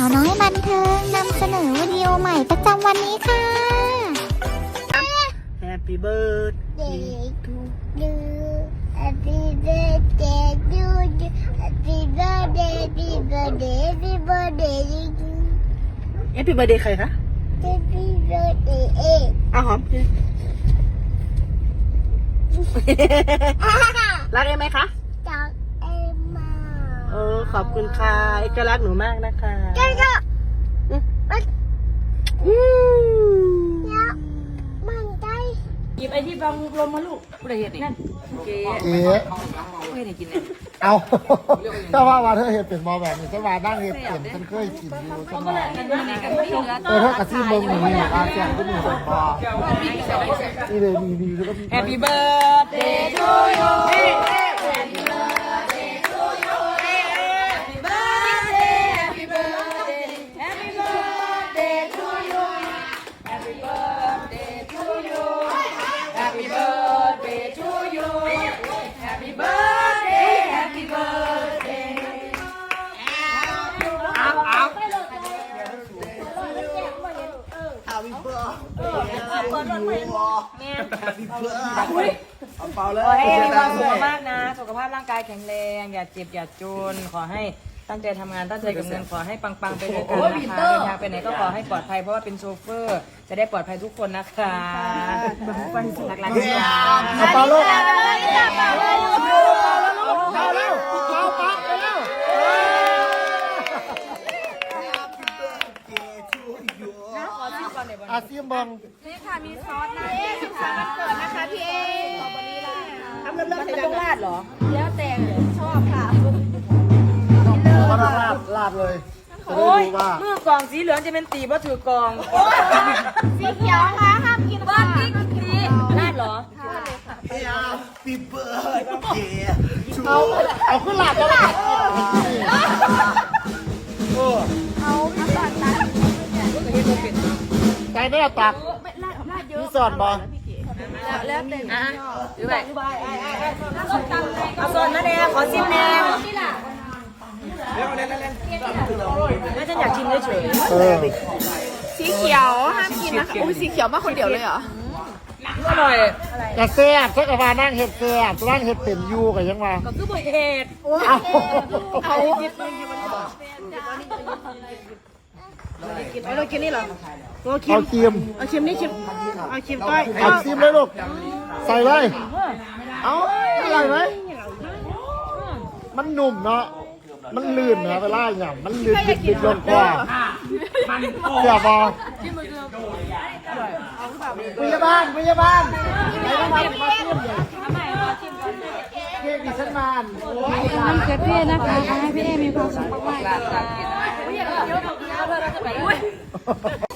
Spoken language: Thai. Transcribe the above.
าวน้อยบันเทิงนำเสนอวิดีโอใหม่ประจำวันนี้ค่ะ Happy birthday to you Happy birthday to you Happy birthday Happy birthday Happy birthday Happy birthday ใครคะ Happy birthday เอ๊เอาหอมรักเอ็มไหมคะ ขอบคุณค่ะ เอ็กก็รักหนูมากนะคะเจ้าเจ้าอืมเนี่ยมันใจหยิบไอ้ที่บังลมมาลูกผู้ใดเห็นนั่นเก๋เอ๋ผู้ใดกินเนี่ยเอาถ้าว่าว่าเธอเห็นเป็นมอแบบนี้ฉันว่านั่งเห็นเป็นฉันเคยกินอยู่ฉันว่ากันด้วยนี่กันไม่เหลือเออถ้ากระซี่เมืองหนีอาเซียนก็มีเป็นมอนี่เลยมีมีก็ ต้องแฮปปี้เบิร์ดเดย์ทูยูขอให้มีความสุขมากนะ สุขภาพร่างกายแข็งแรง อย่าเจ็บอย่าจน ขอให้ตั้งใจทำงานตั้งใจกับเงินขอให้ปังๆไปด้วยกันนะคะเดินทางไปไหนก็ขอให้ปลอดภัยเพราะว่าเป็นโชเฟอร์ จะได้ปลอดภัยทุกคนนะคะวันรักๆนะจ๊ะเอาเปล่าลูกเปล่าเร็วเปล่าปะไปเร็วขอชื่อ ก่อนเดี๋ยวอาเซียนเมืองมันต้องลาดเหรอก็ลาดลาดเลยจะได้โอ้ยรู้ว่ามือกล่องสีเหลืองจะเป็นตีว่าถือกล่องสีเขียวค่ะห้ามกินค่ะลาดเหรอเอาเอาขึ้นลาดแล้วล่ ใจไม่เอาตักนี่สอนบออะหรือไงเอาส่วนนะแนขอชิมแนงไม่ฉันอยากชิมเฉยเออสีเขียวห้ามกินนะคะอุ้ยสีเขียวมาคนเดียวเลยเหรอๆอร่อยกระแซ่บสักกะว่านั่งเห็ดแซ่บนั่งเห็ดเป็นอยูกันยังว่าก็คือบ่เห็ดเอาเอา เรากินนี่เหรอเราคิเอามครีมเอาคิมนี่คิมเอาคิมก้อยเอาครีมเลยลูก ใส่เลย เอาอร่อยไหม มันหนุ่มเนาะ มันลื่นนะเวลาอย่างมันลื่นดิบดิบลงคอเสียบอพยาบาลพยาบาลไหนต้องมามาเทียมเลยเค้กดิฉันมานโอ้ยวันเกิดพี่เอนะคะขอให้พี่เอมีความสุขมากๆค่ะ ถ้าไม่อยากพลาดคลิปวิดีโอใหม่ๆอย่าลืมกด subscribe น